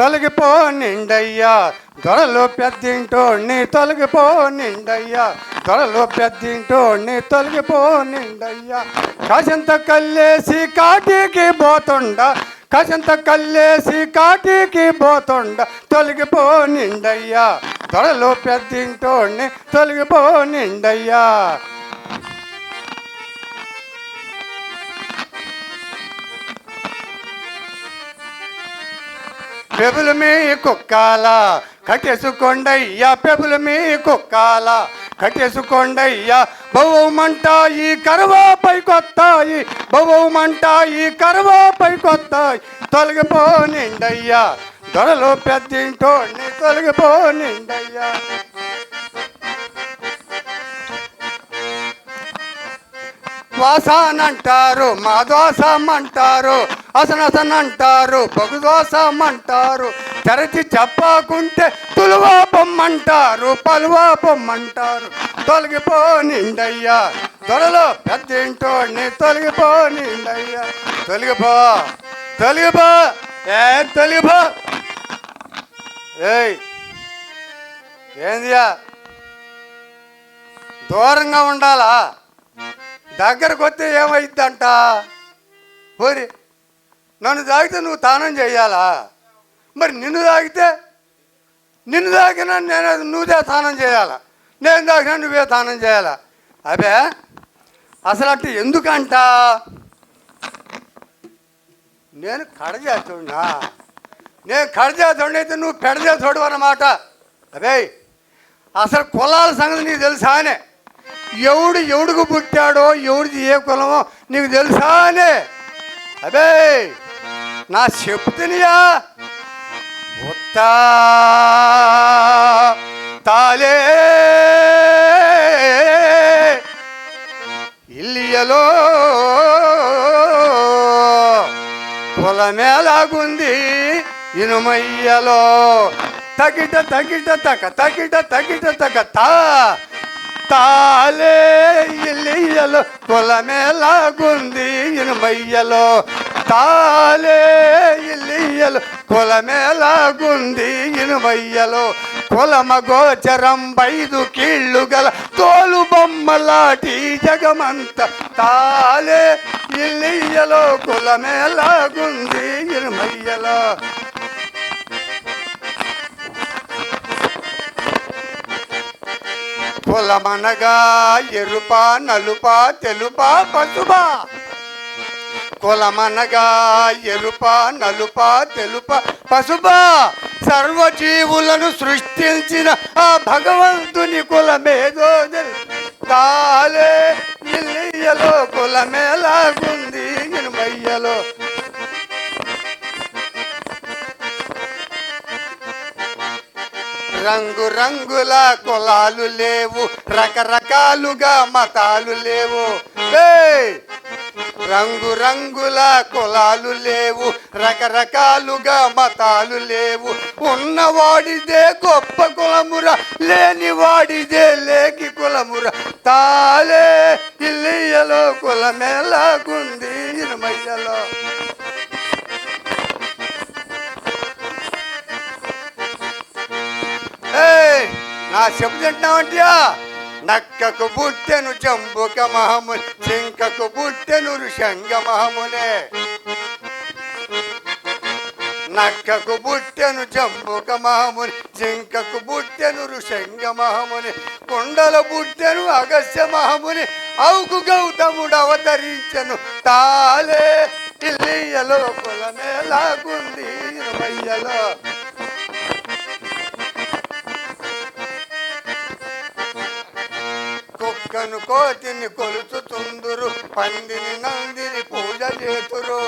తొలగిపో నిండయ్యా. దొరలో పెద్దింటో నీ తొలగిపో నిండయ్యా. దొరలో పెద్దింటో నీ తొలగిపో నిండయ్యా. కాసింత కల్లేసి కాటికి పోతుండ. కాసింత కల్లేసి కాటికి పోతుండ. తొలగిపో నిండయ్యా. దొరలు పెద్దింటోణ్ణి తొలగిపో నిండయ్యా. పెబుల మీ కుక్కాల కట్టేసుకోండయ్యా పెబుల మీ కుక్కాల కట్టేసుకోండయ్యా. బహుమంట ఈ పైకొత్తాయి కొత్తాయి బహుమంట ఈ కరువాపై పైకొత్తాయి తొలగిపో నిండయ్యా దొరలు పెద్దింటోడిని తొలగిపో వాసాన్ అంటారు మా దోసం అంటారు అసనసన్ అంటారు పొగు దోసం అంటారు తెరచి చెప్పకుంటే తులువా పొమ్మంటారు పలువా పొమ్మంటారు తొలగిపోనిండయ్యా త్వరలో పెద్ద ఇంటోడిని తొలగిపోనిండయ్యా తొలగిపో తొలగిపో ఏ తొలగిపో. ఏయ్ ఏందియా? దూరంగా ఉండాలా? దగ్గరకు వస్తే ఏమైందంట? పోరి నన్ను తాగితే నువ్వు తానం చేయాలా? మరి నిన్ను తాగితే నిన్ను తాగినా నేను నువ్వే తానం చేయాలా? నేను తాగినా నువ్వే తానం చేయాలా? అవే అసలు అంటే ఎందుకంట? నేను కడజేస్తున్నా. నేను కడజేతుడిని అయితే నువ్వు పెడజేతుడు అన్నమాట. అదే అసలు కులాల సంగతి నీకు తెలుసా అనే ఎవడు ఎవడుకు పుట్టాడో ఎవడిది ఏ కులమో నీకు తెలుసా అనే? అదే నా చెప్తునియా? ఉత్తా తాలే. ఇల్లియలో కులమేలాగుంది ఇనుమయ్యలో. తగిట తగిట తక తగిట తగిట తక తా. తాలే ఇల్లియలో కులమేలాగుంది ఇనుమయ్యలో. తాలే ఇల్లియలో కులమేలాగుంది ఇనుమయ్యలో. కులమ గోచరం బైదు కీళ్ళు గల తోలు బొమ్మలాటి జగమంత. తాలే ఇల్లియలో కులమేలాగుంది ఇనుమయ్యలో. కులమనగా ఎరుప నలుప తెలుప పసుప. కులమనగా ఎరుప నలుప తెలుప పసుప. సర్వజీవులను సృష్టించిన ఆ భగవంతుని కులమేదో తాలే ఇల్లియలో కులమేలాగుంది ఇనుమయ్యలో రంగు రంగుల కులాలు లేవు. రకరకాలుగా మతాలు లేవు. రంగు రంగుల కులాలు లేవు. రకరకాలుగా మతాలు లేవు. ఉన్నవాడిదే గొప్ప కులమురా లేని వాడిదే లేకి కులమురా. తాలే ఇల్లియలో కులమేలాగుంది ఇరుమయ్యలో. నా చెప్పు తింటున్నావంటియా నక్కకు బుట్టెను చంబుక మహముని చింకకు బుట్టెను ఋషంగ మహమునే. నక్కకు బుట్టెను చంబుక మహముని జింకకు బుట్టెను ఋషంగ మహముని కుండల బుట్టెను అగస్య మహముని అవుకు గౌతముడు అవతరించను. తాలే ఇల్లియలో కులమేలాగుంది ఇరవయ్యలో కనుకో తిని కొలుచు కొలుచుతుందురు. పందిని నందిని పూజ చేతురు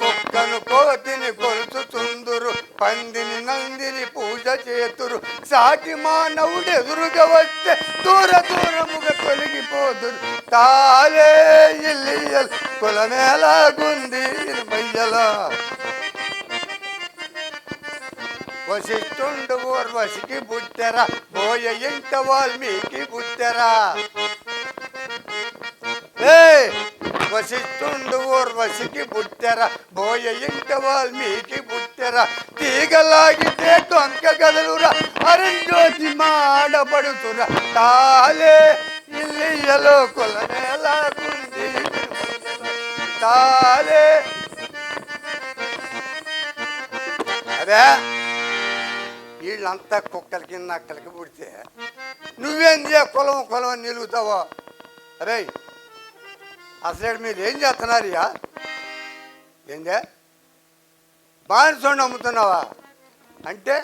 కుక్కను కోతిని కొలుచుతుందురు. పందిని నందిని పూజ చేతురు సాటి మానవుడు ఎదురుగా వస్తే దూర దూరముగా తొలగిపోదురు. తాలే ఇల్లియల్ కులమేలాగుంది ఇరుమయ్యలా వశిష్ఠుండు ఊర్వశికి బుట్టెరా. పోయ ఇంట వాల్మీకి పుట్టరా ఏయ్ వశిష్ఠుండు ఊర్వశికి పుట్టెర బోయ ఇంట వాల్మీకి పుట్టెర తీగలాగితే టొంక గదలురా అరంజోతి మాడబడుతురా తాలే ఇల్లియలో కుల గుండి తాలే. అదే వీళ్ళంతా కుక్కలకి నక్కలకి పుడితే నువ్వేం చేయ కులం కులం అని నిలుగుతావో? అరే అసలు మీరు ఏం చేస్తున్నారు ఏందే బానిసోడిని అమ్ముతున్నావా అంటే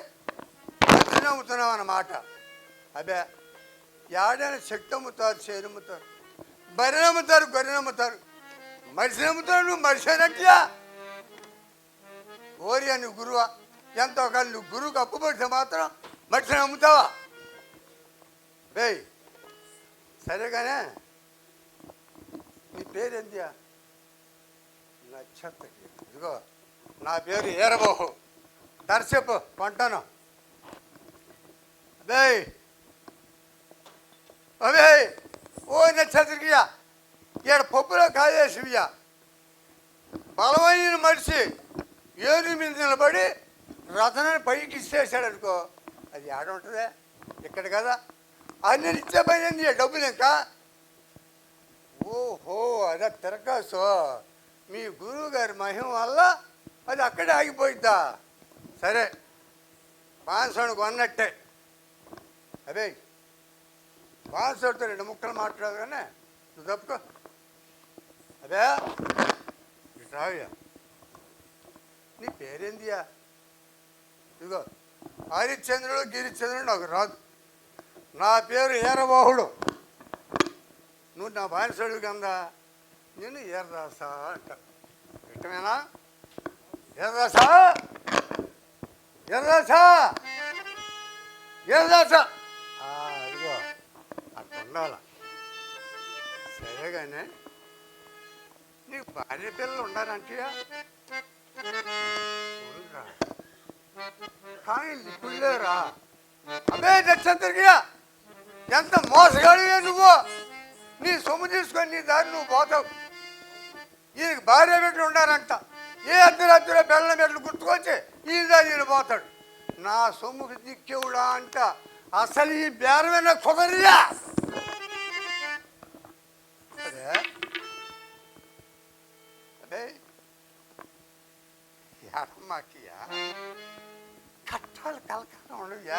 అతను అమ్ముతున్నావు అన్నమాట అదే ఏడైనా శక్తి అమ్ముతారు చేరు అమ్ముతారు బర్రెని అమ్ముతారు గొర్రెని అమ్ముతారు మనిషిని అమ్ముతారు నువ్వు మనిషి అయినట్లా ఓరి అని గురువా. ఎంతో కానీ నువ్వు గురువుకు అప్పు పడితే మాత్రం మనిషిని అమ్ముతావా వేయ్ సరేగానే నీ పేరేంటియా నక్షత్ర ఇదిగో నా పేరు ఏరబోహు. దర్శపు కొంటాను. వేయ్ అవే ఓ నక్షత్రకియా ఈడ పప్పులో కాజేసివియా బలమైన మనిషి ఏరు మీద నిలబడి రథనాన్ని పైకి ఇచ్చేసాడు అనుకో అది ఆడ ఉంటుందే? ఇక్కడ కదా. అన్ని ఇచ్చే పని డబ్బులు ఇంకా? ఓహో అదే తిరకాసు. మీ గురువు గారి మహిమ వల్ల అది అక్కడే ఆగిపోయిద్దా? సరే బాన్సోడు కొన్నట్టే. అదే బాన్సోడితో రెండు ముక్కలు మాట్లాడు కానీ నువ్వు తప్పుకో. అదే రావ్యా నీ పేరేందియా? ఇదిగో హరిశ్చంద్రుడు గిరిచంద్రుడు నాకు రాదు. నా పేరు ఏరబాహుడు. నువ్వు నా బానిసడు కందా నేను ఎర్రాసా అంట. ఇష్టమేనా? ఎర్రాసా ఎర్రాసా ఎర్రాసా అదిగో అట్లా ఉండాల? సరే కానీ నీకు భార్య పిల్లలు ఉండాలంటే కానీ ఇప్పుడు అదే నక్షత్రకియా ఎంత మోసగాడివే నువ్వు? నీ సొమ్ము తీసుకొని నీ దారి నువ్వు పోతావు. ఈయనకి భార్య బిడ్డలు ఉండాలంట. ఏ అర్ధరాత్రిలో బెల్లం బిడ్డలు గుర్తుకొచ్చి ఈ దారి ఈయన పోతాడు. నా సొమ్ముకి దిక్కేవుడా అంట. అసలు ఈ బేరమైన కుదరదా?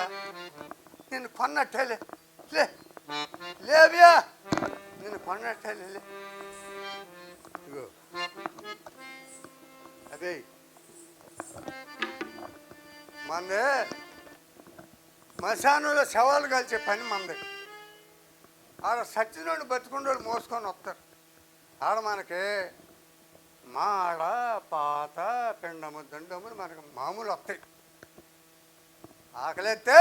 నిన్ను నేను కొన్నట్టేలే లే. లేవ్యా? నేను కొన్నట్టేలే లే ఇగో అదే. మందే. మశానులో శవాలు కలిసే పని మంది. ఆడ సచ్చినోడు బతుకుండోళ్ళు మోసుకొని వస్తారు. ఆడ మనకి మాడ పాత పిండము దండము మనకు మామూలు వస్తాయి. ఆకలిస్తే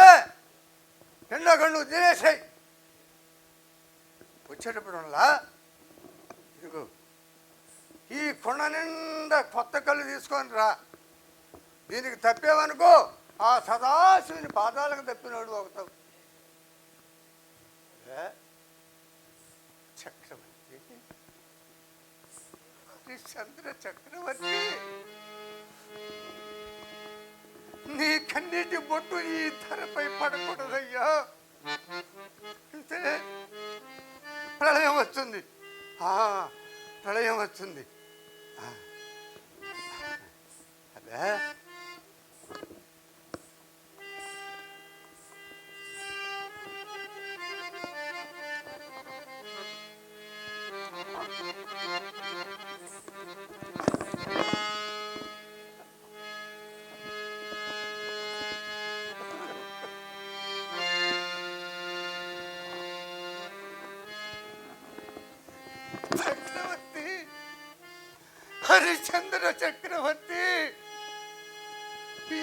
పిండకండు తినేసాయి. వచ్చేటప్పుడు ఇదిగో ఈ కొండ నిండా కొత్త కళ్ళు తీసుకొని రా. దీనికి తప్పేవనుకో ఆ సదాశివుని పాదాలకు తప్పినోడు అవుతావు. చక్రవర్తి? హరిశ్చంద్ర చక్రవర్తి? నీ కన్నీటి బొట్టు ఈ ధరపై పడకూడదయ్యా. అంటే ప్రళయం వస్తుంది ఆ, ప్రళయం వస్తుంది అదే హరిశ్చంద్ర చక్రవర్తి.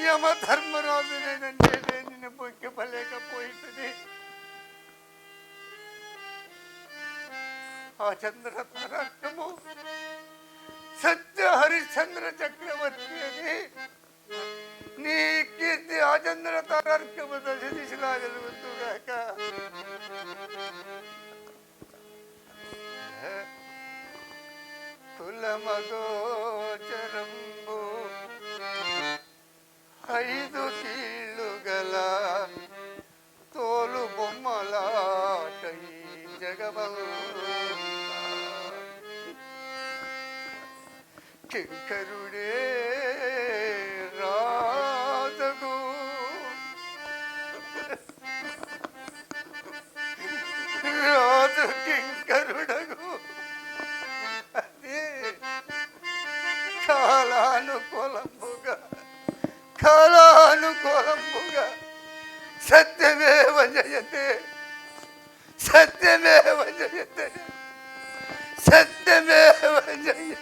యమ ధర్మరాజు లేదంటే నిన్ను పొంకిపలేకపోయింది ఆ చంద్ర తారార్థము సత్య హరిశ్చంద్ర చక్రవర్తి అని నీ కీర్తి ఆ చంద్ర తారార్కము దశ దిశలా జరుగుతుగాక కులమగోచరంబు శంకరుడే రాజగు రాజు కింకరుడగు. అది కాలానుకూలముగా కాలానుకూలంబుగా సత్యమేవ జయతే సత్యమేవ జయతే. 산다며 완전히